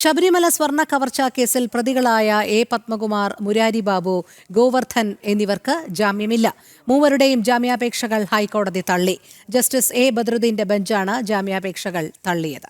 ശബരിമല സ്വർണ കവർച്ചാ കേസിൽ പ്രതികളായ എ പത്മകുമാർ മുരാരി ബാബു ഗോവർദ്ധൻ എന്നിവർക്ക് ജാമ്യമില്ല. മൂവരുടെയും ജാമ്യാപേക്ഷകൾ ഹൈക്കോടതി തള്ളി. ജസ്റ്റിസ് എ ബദ്രുദ്ദീന്റെ ബെഞ്ചാണ് ജാമ്യാപേക്ഷകൾ തള്ളിയത്.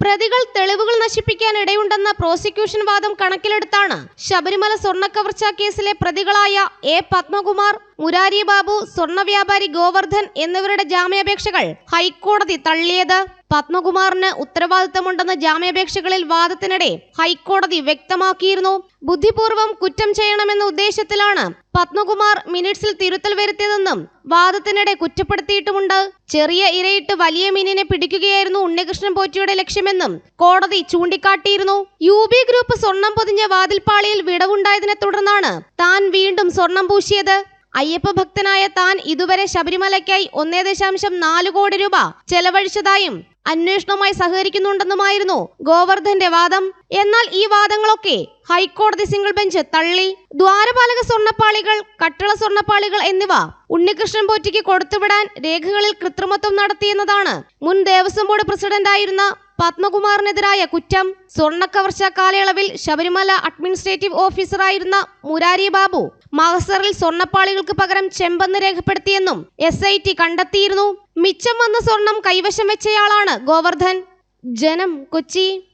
പ്രതികൾ തെളിവുകൾ നശിപ്പിക്കാൻ ഇടയുണ്ടെന്ന പ്രോസിക്യൂഷൻ വാദം കണക്കിലെടുത്താണ് ശബരിമല സ്വർണക്കവർച്ചാ കേസിലെ പ്രതികളായ എ പത്മകുമാർ മുരാരി ബാബു സ്വർണ വ്യാപാരി ഗോവർദ്ധൻ എന്നിവരുടെ ജാമ്യാപേക്ഷകൾ ഹൈക്കോടതി തള്ളിയത്. പത്മകുമാറിന് ഉത്തരവാദിത്തമുണ്ടെന്ന ജാമ്യാപേക്ഷകളിൽ വാദത്തിനിടെ ഹൈക്കോടതി വ്യക്തമാക്കിയിരുന്നു. ബുദ്ധിപൂർവം കുറ്റം ചെയ്യണമെന്ന ഉദ്ദേശത്തിലാണ് പത്മകുമാർ മിനിറ്റ്സിൽ തിരുത്തൽ വരുത്തിയതെന്നും വാദത്തിനിടെ കുറ്റപ്പെടുത്തിയിട്ടുമുണ്ട്. ചെറിയ ഇരയിട്ട് വലിയ മീനിനെ പിടിക്കുകയായിരുന്നു ഉണ്ണികൃഷ്ണൻ പോറ്റിയുടെ ലക്ഷ്യമെന്നും കോടതി ചൂണ്ടിക്കാട്ടിയിരുന്നു. യു ബി ഗ്രൂപ്പ് സ്വർണം പൊതിഞ്ഞ വാതിൽപ്പാളിയിൽ വിടവുണ്ടായതിനെ തുടർന്നാണ് താൻ വീണ്ടും സ്വർണം പൂശിയത്. അയ്യപ്പ ഭക്തനായ താൻ ഇതുവരെ ശബരിമലയ്ക്കായി ഒന്നേ ദശാംശം നാല് കോടി രൂപ ചെലവഴിച്ചതായും അന്വേഷണവുമായി സഹകരിക്കുന്നുണ്ടെന്നുമായിരുന്നു ഗോവർദ്ധന്റെ വാദം. എന്നാൽ ഈ വാദങ്ങളൊക്കെ ഹൈക്കോടതി സിംഗിൾ ബെഞ്ച് തള്ളി. ദ്വാരപാലക സ്വർണപ്പാളികൾ കട്ടള സ്വർണപ്പാളികൾ എന്നിവ ഉണ്ണികൃഷ്ണൻ പോറ്റിക്ക് കൊടുത്തുവിടാൻ രേഖകളിൽ കൃത്രിമത്വം നടത്തിയെന്നതാണ് മുൻ ദേവസ്വം ബോർഡ് പ്രസിഡന്റായിരുന്ന പത്മകുമാറിനെതിരായ കുറ്റം. സ്വർണക്കവർച്ച കാലയളവിൽ ശബരിമല അഡ്മിനിസ്ട്രേറ്റീവ് ഓഫീസറായിരുന്ന മുരാരി ബാബു മഹസറിൽ സ്വർണപ്പാളികൾക്ക് പകരം ചെമ്പെന്ന് രേഖപ്പെടുത്തിയെന്നും എസ് കണ്ടെത്തിയിരുന്നു. മിച്ചം വന്ന സ്വർണം കൈവശം വെച്ചയാളാണ് ഗോവർദ്ധൻ. ജനം കൊച്ചി.